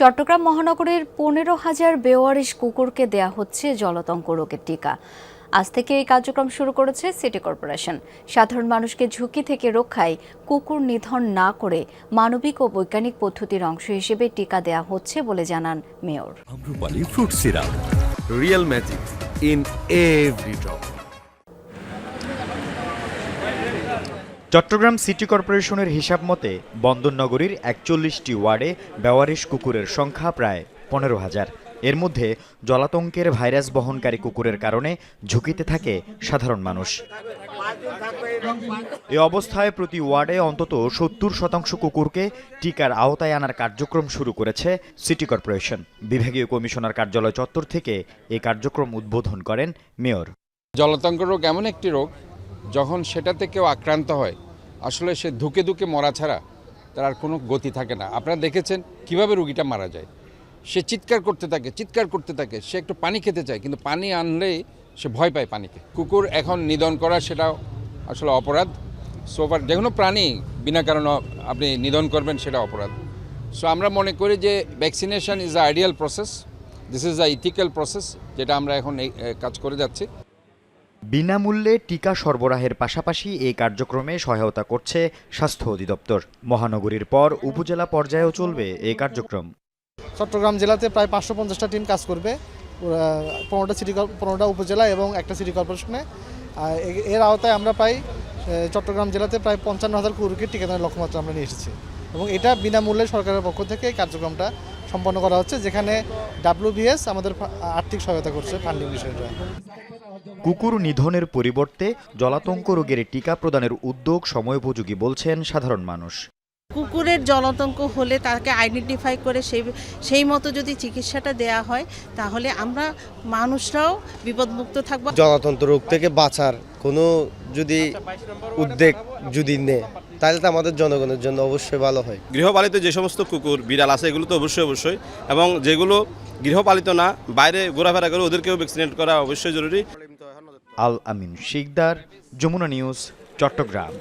চট্টগ্রাম মহানগরের পনেরো হাজার বেওয়ারিশ কুকুরকে দেয়া হচ্ছে জলতঙ্ক রোগের টিকা। আজ থেকে এই কার্যক্রম শুরু করেছে সিটি কর্পোরেশন। সাধারণ মানুষকে ঝুঁকি থেকে রক্ষায় কুকুর নিধন না করে মানবিক ও বৈজ্ঞানিক পদ্ধতির অংশ হিসেবে টিকা দেয়া হচ্ছে বলে জানান mayor. Fruit syrup. Real magic in every drop Chittagong city কর্পোরেশনের হিসাব মতে বন্দরনগরীর একচল্লিশটি ওয়ার্ডে বেওয়ারিশ কুকুরের সংখ্যা প্রায় পনেরো হাজার। এর মধ্যে জলাতঙ্কের ভাইরাস বহনকারী কুকুরের কারণে ঝুঁকিতে থাকে সাধারণ মানুষ। এ অবস্থায় প্রতি ওয়ার্ডে অন্তত সত্তর শতাংশ কুকুরকে টিকার আওতায় আনার কার্যক্রম শুরু করেছে সিটি কর্পোরেশন। বিভাগীয় কমিশনার কার্যালয় চত্বর থেকে এই কার্যক্রম উদ্বোধন করেন মেয়র। জলাতঙ্ক রোগ এমন একটি রোগ যখন সেটাতে কেউ আক্রান্ত হয়, আসলে সে ধুকে ধুকে মরা ছাড়া তার আর কোনো গতি থাকে না। আপনারা দেখেছেন কীভাবে রুগীটা মারা যায়। সে চিৎকার করতে থাকে, চিৎকার করতে থাকে, সে একটু পানি খেতে চায়, কিন্তু পানি আনলেই সে ভয় পায় পানিকে কুকুর এখন নিধন করা সেটা আসলে অপরাধ। সোফার যে কোনো প্রাণী বিনা কারণে আপনি নিধন করবেন সেটা অপরাধ। সো আমরা মনে করি যে vaccination is the ideal process this is the ethical process যেটা আমরা এখন কাজ করে যাচ্ছি। বিনামূল্যে টিকা সরবরাহের পাশাপাশি এই কার্যক্রমে সহায়তা করছে স্বাস্থ্য অধিদপ্তর। মহানগরীর পর উপজেলা পর্যায়েও চলবে এই কার্যক্রম। চট্টগ্রাম জেলাতে প্রায় পাঁচশো পঞ্চাশটা টিম কাজ করবে। পনেরোটা সিটি পনেরোটা উপজেলা এবং একটা সিটি কর্পোরেশনে। এর আওতায় আমরা প্রায় চট্টগ্রাম জেলাতে প্রায় পঞ্চান্ন হাজার কুকুরকে টিকাদানের লক্ষ্যমাত্রা আমরা নিয়ে এসেছি। এবং এটা বিনামূল্যে সরকারের পক্ষ থেকে এই কার্যক্রমটা সম্পন্ন করা হচ্ছে যেখানে ডাব্লিউবিএস আমাদের আর্থিক সহায়তা করছে ফান্ডিং বিষয়টা। কুকুর নিধনের পরিবর্তে জলাতঙ্ক রোগের টিকা প্রদানের উদ্যোগ সময়োপযোগী বলছেন সাধারণ মানুষ। কুকুরের জলাতঙ্ক হলে তাকে আইডেন্টিফাই করে সেই সেই মতো যদি চিকিৎসাটা দেয়া হয় তাহলে আমরা মানুষরাও বিপদমুক্ত থাকব। জনতন্ত্র রোগ থেকে বাঁচার কোনো যদি উদ্যোগ যদি নেয় তাহলে তো আমাদের জনগণের জন্য অবশ্যই ভালো হয়। গৃহপালিত যে সমস্ত কুকুর বিড়াল আছে এগুলো তো অবশ্যই অবশ্যই। এবং যেগুলো গৃহপালিত না বাইরে ঘোরাফেরা করে ওদেরকেও ভ্যাকসিনেট করা অবশ্যই জরুরি। আল আমিন শিকদার যমুনা নিউজ চট্টগ্রাম।